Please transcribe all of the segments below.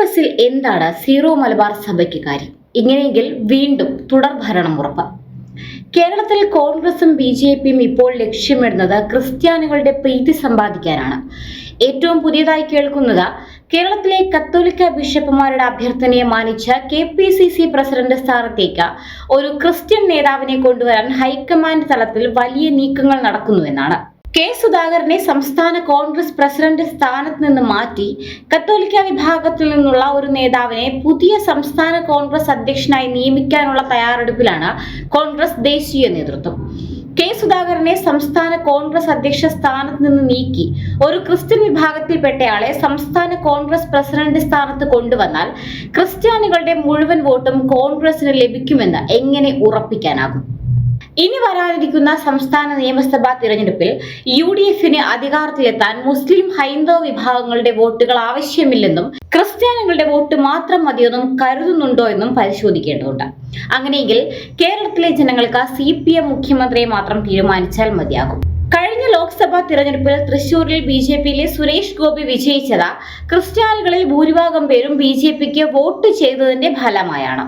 കോൺഗ്രസിൽ എന്താണ് സീറോ മലബാർ സഭയ്ക്ക് കാര്യം? ഇങ്ങനെയെങ്കിൽ വീണ്ടും തുടർ ഭരണം ഉറപ്പ്. കേരളത്തിൽ കോൺഗ്രസും ബി ജെ പിയും ഇപ്പോൾ ലക്ഷ്യമിടുന്നത് ക്രിസ്ത്യാനികളുടെ പ്രീതി സമ്പാദിക്കാനാണ്. ഏറ്റവും പുതിയതായി കേൾക്കുന്നത് കേരളത്തിലെ കത്തോലിക്ക ബിഷപ്പുമാരുടെ അഭ്യർത്ഥനയെ മാനിച്ച് K P C C president സ്ഥാനത്തേക്ക് ഒരു ക്രിസ്ത്യൻ നേതാവിനെ കൊണ്ടുവരാൻ ഹൈക്കമാൻഡ് തലത്തിൽ വലിയ നീക്കങ്ങൾ നടക്കുന്നുവെന്നാണ്. കെ സുധാകരനെ സംസ്ഥാന കോൺഗ്രസ് പ്രസിഡന്റ് സ്ഥാനത്ത് നിന്ന് മാറ്റി കത്തോലിക്ക വിഭാഗത്തിൽ നിന്നുള്ള ഒരു നേതാവിനെ പുതിയ സംസ്ഥാന കോൺഗ്രസ് അധ്യക്ഷനായി നിയമിക്കാനുള്ള തയ്യാറെടുപ്പിലാണ് കോൺഗ്രസ് ദേശീയ നേതൃത്വം. കെ സുധാകരനെ സംസ്ഥാന കോൺഗ്രസ് അധ്യക്ഷ സ്ഥാനത്ത് നിന്ന് നീക്കി ഒരു ക്രിസ്ത്യൻ വിഭാഗത്തിൽപ്പെട്ടയാളെ സംസ്ഥാന കോൺഗ്രസ് പ്രസിഡന്റ് സ്ഥാനത്ത് കൊണ്ടുവന്നാൽ ക്രിസ്ത്യാനികളുടെ മുഴുവൻ വോട്ടും കോൺഗ്രസിന് ലഭിക്കുമെന്ന് എങ്ങനെ ഉറപ്പിക്കാനാകും? ഇനി വരാനിരിക്കുന്ന സംസ്ഥാന നിയമസഭാ തിരഞ്ഞെടുപ്പിൽ യു ഡി എഫിന് അധികാരത്തിലെത്താൻ മുസ്ലിം ഹൈന്ദവ വിഭാഗങ്ങളുടെ വോട്ടുകൾ ആവശ്യമില്ലെന്നും ക്രിസ്ത്യാനികളുടെ വോട്ട് മാത്രം മതിയെന്നും കരുതുന്നുണ്ടോ എന്നും പരിശോധിക്കേണ്ടതുണ്ട്. അങ്ങനെയെങ്കിൽ കേരളത്തിലെ ജനങ്ങൾക്ക് സി പി എം മുഖ്യമന്ത്രിയെ മാത്രം തീരുമാനിച്ചാൽ മതിയാകും. ലോക്സഭാ തിരഞ്ഞെടുപ്പിൽ തൃശൂരിൽ ബി ജെ പിയിലെ സുരേഷ് ഗോപി വിജയിച്ചത് ക്രിസ്ത്യാനികളിൽ ഭൂരിഭാഗം പേരും ബി ജെ പിക്ക് വോട്ട് ചെയ്തതിന്റെ ഫലമായാണ്.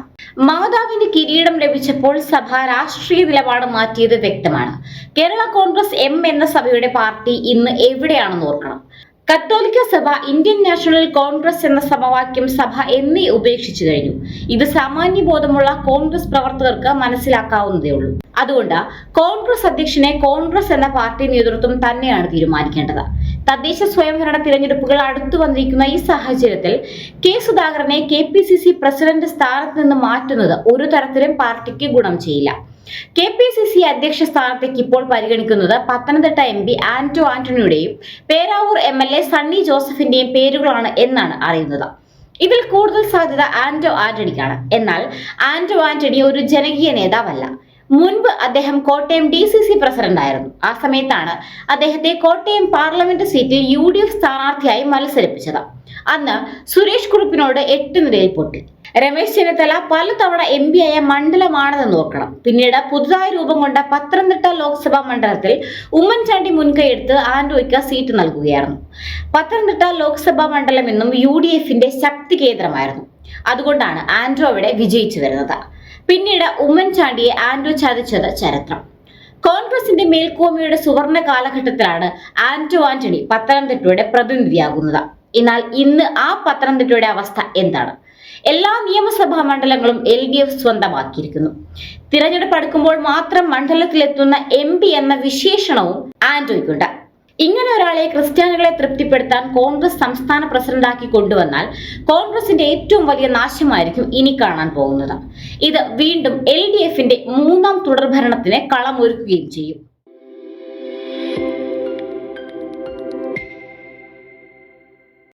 മാതാവിന് കിരീടം ലഭിച്ചപ്പോൾ സഭ രാഷ്ട്രീയ നിലപാട് മാറ്റിയത് വ്യക്തമാണ്. കേരള കോൺഗ്രസ് എം എന്ന സഭയുടെ പാർട്ടി ഇന്ന് എവിടെയാണെന്ന് ഓർക്കണം. കത്തോലിക്ക സഭ ഇന്ത്യൻ നാഷണൽ കോൺഗ്രസ് എന്ന സമവാക്യം സഭ എന്നേ ഉപേക്ഷിച്ചു കഴിഞ്ഞു. ഇത് സാമാന്യ ബോധമുള്ള കോൺഗ്രസ് പ്രവർത്തകർക്ക് മനസ്സിലാക്കാവുന്നതേ ഉള്ളൂ. അതുകൊണ്ട് കോൺഗ്രസ് അധ്യക്ഷനെ കോൺഗ്രസ് എന്ന പാർട്ടി നേതൃത്വം തന്നെയാണ് തീരുമാനിക്കേണ്ടത്. തദ്ദേശ സ്വയംഭരണ തിരഞ്ഞെടുപ്പുകൾ അടുത്തു വന്നിരിക്കുന്ന ഈ സാഹചര്യത്തിൽ കെ സുധാകരനെ K P C C president സ്ഥാനത്ത് നിന്ന് മാറ്റുന്നത് ഒരു തരത്തിലും പാർട്ടിക്ക് ഗുണം ചെയ്യില്ല. കെ പി സി സി അധ്യക്ഷ സ്ഥാനത്തേക്ക് ഇപ്പോൾ പരിഗണിക്കുന്നത് Pathanamthitta M P Anto ആന്റണിയുടെയും Peravoor M L A Sunny ജോസഫിന്റെയും പേരുകളാണ് എന്നാണ് അറിയുന്നത്. ഇതിൽ കൂടുതൽ സാധ്യത ആന്റോ ആന്റണിക്കാണ്. എന്നാൽ ആന്റോ ആന്റണി ഒരു ജനകീയ നേതാവല്ല. മുൻപ് അദ്ദേഹം Kottayam D C C president ആയിരുന്നു ആ സമയത്താണ് അദ്ദേഹത്തെ കോട്ടയം പാർലമെന്റ് സീറ്റിൽ യു ഡി എഫ് സ്ഥാനാർത്ഥിയായി മത്സരിപ്പിച്ചത്. അന്ന് സുരേഷ് കുറുപ്പിനോട് എട്ട് പൊട്ടി. രമേശ് ചെന്നിത്തല പലതവണ എം പി ആയ മണ്ഡലമാണെന്ന് നോക്കണം. പിന്നീട് പുതുതായി രൂപം കൊണ്ട പത്തനംതിട്ട ലോക്സഭാ മണ്ഡലത്തിൽ ഉമ്മൻചാണ്ടി മുൻകൈയെടുത്ത് ആൻഡോയ്ക്ക് സീറ്റ് നൽകുകയായിരുന്നു. പത്തനംതിട്ട ലോക്സഭാ മണ്ഡലം എന്നും യു ഡി എഫിന്റെ ശക്തി കേന്ദ്രമായിരുന്നു. അതുകൊണ്ടാണ് ആൻഡ്രോ അവിടെ വിജയിച്ചു വരുന്നത്. പിന്നീട് ഉമ്മൻചാണ്ടിയെ ആൻഡ്രോ ചതിച്ചത് ചരിത്രം. കോൺഗ്രസിന്റെ മേൽക്കോമയുടെ സുവർണ കാലഘട്ടത്തിലാണ് ആന്റോ ആന്റണി പത്തനംതിട്ടയുടെ പ്രതിനിധിയാകുന്നത്. എന്നാൽ ഇന്ന് ആ പത്തനംതിട്ടയുടെ അവസ്ഥ എന്താണ്? എല്ലാ നിയമസഭാ മണ്ഡലങ്ങളും എൽ ഡി എഫ് സ്വന്തമാക്കിയിരിക്കുന്നു. തിരഞ്ഞെടുപ്പ് അടുക്കുമ്പോൾ മാത്രം മണ്ഡലത്തിലെത്തുന്ന എം പി എന്ന വിശേഷണവും ആന്റോയ്ക്കുണ്ട് ഇങ്ങനെ ഒരാളെ ക്രിസ്ത്യാനികളെ തൃപ്തിപ്പെടുത്താൻ കോൺഗ്രസ് സംസ്ഥാന പ്രസിഡന്റാക്കി കൊണ്ടുവന്നാൽ കോൺഗ്രസിന്റെ ഏറ്റവും വലിയ നാശമായിരിക്കും ഇനി കാണാൻ പോകുന്നത്. ഇത് വീണ്ടും എൽ ഡി എഫിന്റെ മൂന്നാം തുടർഭരണത്തിന് കളമൊരുക്കുകയും ചെയ്യും.